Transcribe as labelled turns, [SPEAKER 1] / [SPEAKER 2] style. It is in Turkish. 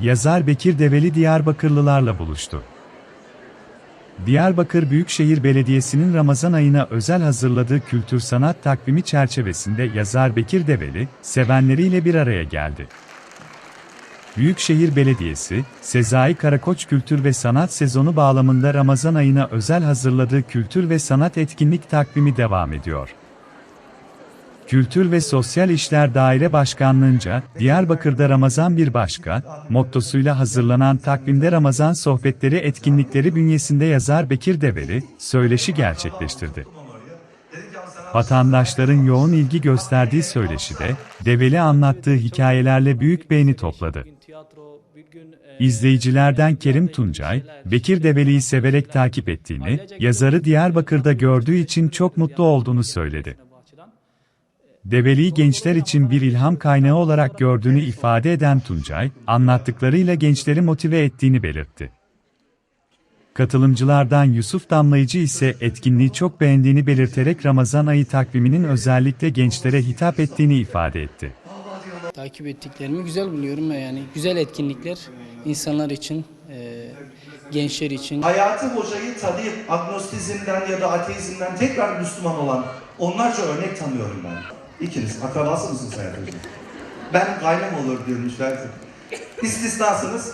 [SPEAKER 1] Yazar Bekir Develi Diyarbakırlılarla buluştu. Diyarbakır Büyükşehir Belediyesi'nin Ramazan ayına özel hazırladığı kültür sanat takvimi çerçevesinde yazar Bekir Develi, sevenleriyle bir araya geldi. Büyükşehir Belediyesi, Sezai Karakoç Kültür ve Sanat sezonu bağlamında Ramazan ayına özel hazırladığı kültür ve sanat etkinlik takvimi devam ediyor. Kültür ve Sosyal İşler Daire Başkanlığınca, Diyarbakır'da Ramazan bir başka, mottosuyla hazırlanan takvimde Ramazan sohbetleri etkinlikleri bünyesinde yazar Bekir Develi, söyleşi gerçekleştirdi. Vatandaşların yoğun ilgi gösterdiği söyleşide, Develi anlattığı hikayelerle büyük beğeni topladı. İzleyicilerden Kerim Tuncay, Bekir Develi'yi severek takip ettiğini, yazarı Diyarbakır'da gördüğü için çok mutlu olduğunu söyledi. Develi'yi gençler için bir ilham kaynağı olarak gördüğünü ifade eden Tuncay, anlattıklarıyla gençleri motive ettiğini belirtti. Katılımcılardan Yusuf Damlayıcı ise etkinliği çok beğendiğini belirterek Ramazan ayı takviminin özellikle gençlere hitap ettiğini ifade etti.
[SPEAKER 2] Takip ettiklerimi güzel buluyorum yani güzel etkinlikler insanlar için, e, gençler için.
[SPEAKER 3] Hayati Hoca'yı tanıyıp agnostizmden ya da ateizmden tekrar Müslüman olan onlarca örnek tanıyorum ben. İkiniz akrabası mısınız Hayati Hoca? Ben kaynım olur diyormuş belki. İstisnasınız.